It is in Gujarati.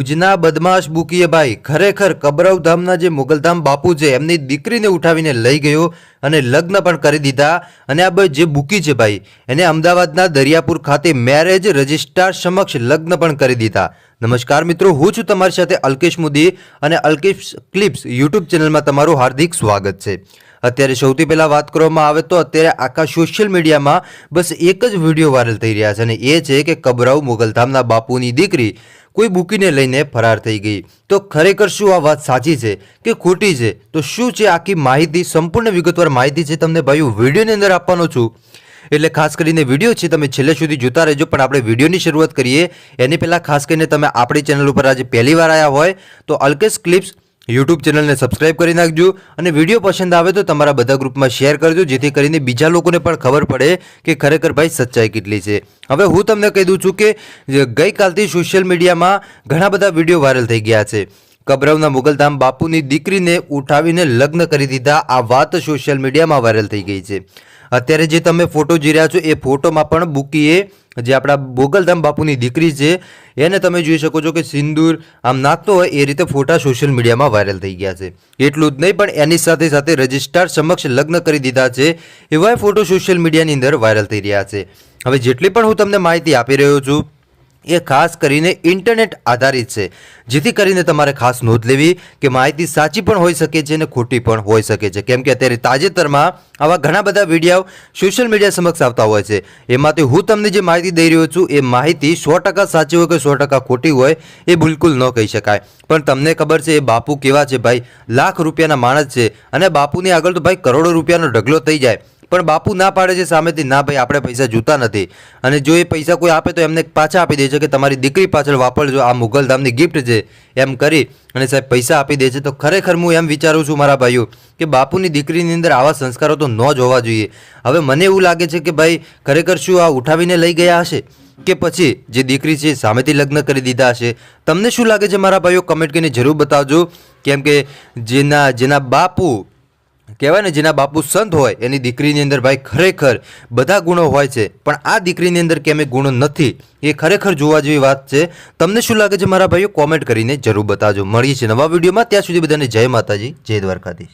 ભુજના બદમાશ બુકીએ ભાઈ ખરેખર કબરવ ધામના જે મુગલધામ બાપુ છે, એમની દીકરીને ઉઠાવીને લઈ ગયો અને લગ્ન પણ કરી દીધા. અને આ જે બુકી છે ભાઈ, એને અમદાવાદના દરિયાપુર ખાતે મેરેજ રજિસ્ટ્રાર સમક્ષ લગ્ન પણ કરી દીધા. નમસ્કાર મિત્રો, હું છું તમારી સાથે અલ્કેશ મોદી અને અલ્કેશ ક્લિપ્સ યુટ્યુબ ચેનલમાં તમારું હાર્દિક સ્વાગત છે. અત્યારે સૌથી પહેલાં વાત કરવામાં આવે તો અત્યારે આખા સોશિયલ મીડિયામાં બસ એક જ વીડિયો વાયરલ થઈ રહ્યા છે અને એ છે કે કબરાઉ મુગલધામના બાપુની દીકરી કોઈ બુકીને લઈને ફરાર થઈ ગઈ. તો ખરેખર શું આ વાત સાચી છે કે ખોટી છે? તો શું છે આખી માહિતી, સંપૂર્ણ વિગતવાર માહિતી છે તમને ભાઈઓ વિડીયોની અંદર આપવાનો છું. એટલે ખાસ કરીને વીડિયો છે તમે છેલ્લે સુધી જોતા રહેજો, પણ આપણે વિડીયોની શરૂઆત કરીએ. એની પહેલાં ખાસ કરીને તમે આપણી ચેનલ ઉપર આજે પહેલી વાર આવ્યા હોય, તો અલ્કેશ ક્લિપ્સ યુટ્યુબ ચેનલને સબસ્ક્રાઇબ કરી નાખજો અને વીડિયો પસંદ આવે તો તમારા બધા ગ્રુપમાં શેર કરજો, જેથી કરીને બીજા લોકોને પણ ખબર પડે કે ખરેખર ભાઈ સચ્ચાઈ કેટલી છે. હવે હું તમને કહી દઉં છું કે ગઈકાલથી સોશિયલ મીડિયામાં ઘણા બધા વીડિયો વાયરલ થઈ ગયા છે. કબરવના મુગલધામ બાપુની દીકરીને ઉઠાવીને લગ્ન કરી દીધા. આ વાત સોશિયલ મીડિયામાં વાયરલ થઈ ગઈ છે. અત્યારે જે તમે ફોટો જોઈ રહ્યા છો, એ ફોટોમાં પણ બુકીએ જે આપણા મોગલધામ બાપુની દીકરી છે, એને તમે જોઈ શકો છો કે સિંદૂર આમ નાખતો હોય, એ રીતે ફોટા સોશિયલ મીડિયામાં વાયરલ થઈ ગયા છે. એટલું જ નહીં, પણ એની સાથે સાથે રજિસ્ટ્રાર સમક્ષ લગ્ન કરી દીધા છે. એવા ફોટો સોશિયલ મીડિયાની અંદર વાયરલ થઈ રહ્યા છે. હવે જેટલી પણ હું તમને માહિતી આપી રહ્યો છું એ ખાસ કરીને ઇન્ટરનેટ આધારિત છે, જેથી કરીને તમારે ખાસ નોંધ લેવી કે માહિતી સાચી પણ હોઈ શકે છે અને ખોટી પણ હોઈ શકે છે. કેમ કે અત્યારે તાજેતરમાં આવા ઘણા બધા વીડિયો સોશિયલ મીડિયા સમક્ષ આવતા હોય છે. એમાંથી હું તમને જે માહિતી દઈ રહ્યો છું, એ માહિતી સો ટકા સાચી હોય કે સો ટકા ખોટી હોય, એ બિલકુલ ન કહી શકાય. પણ તમને ખબર છે, એ બાપુ કેવા છે ભાઈ? લાખ રૂપિયાના માણસ છે અને બાપુની આગળ તો ભાઈ કરોડો રૂપિયાનો ઢગલો થઈ જાય. પણ બાપુ ના પાડે છે સામેથી, ના ભાઈ, આપણે પૈસા જોતા નથી. અને જો એ પૈસા કોઈ આપે તો એમને પાછા આપી દે છે કે તમારી દીકરી પાછળ વાપરજો, આ મુગલધામની ગિફ્ટ છે, એમ કરી અને સાહેબ પૈસા આપી દે છે. તો ખરેખર હું એમ વિચારું છું મારા ભાઈઓ કે બાપુની દીકરીની અંદર આવા સંસ્કારો તો ન જ હોવા જોઈએ. હવે મને એવું લાગે છે કે ભાઈ, ખરેખર શું આ ઉઠાવીને લઈ ગયા હશે? કે પછી જે દીકરી છે સામેથી લગ્ન કરી દીધા હશે? તમને શું લાગે છે મારા ભાઈઓ? કમેન્ટ કરીને જરૂર બતાવજો. કેમ કે જેના જેના બાપુ કહેવાય ને, જેના બાપુ સંત હોય, એની દીકરીની અંદર ભાઈ ખરેખર બધા ગુણો હોય છે. પણ આ દીકરીની અંદર કેમે ગુણો નથી, એ ખરેખર જોવા જેવી વાત છે. તમને શું લાગે છે, મારા ભાઈઓ? કોમેન્ટ કરીને જરૂર બતાવજો. મળીએ છીએ નવા વિડીયોમાં. ત્યાં સુધી બધાને જય માતાજી, જય દ્વારકાધીશ.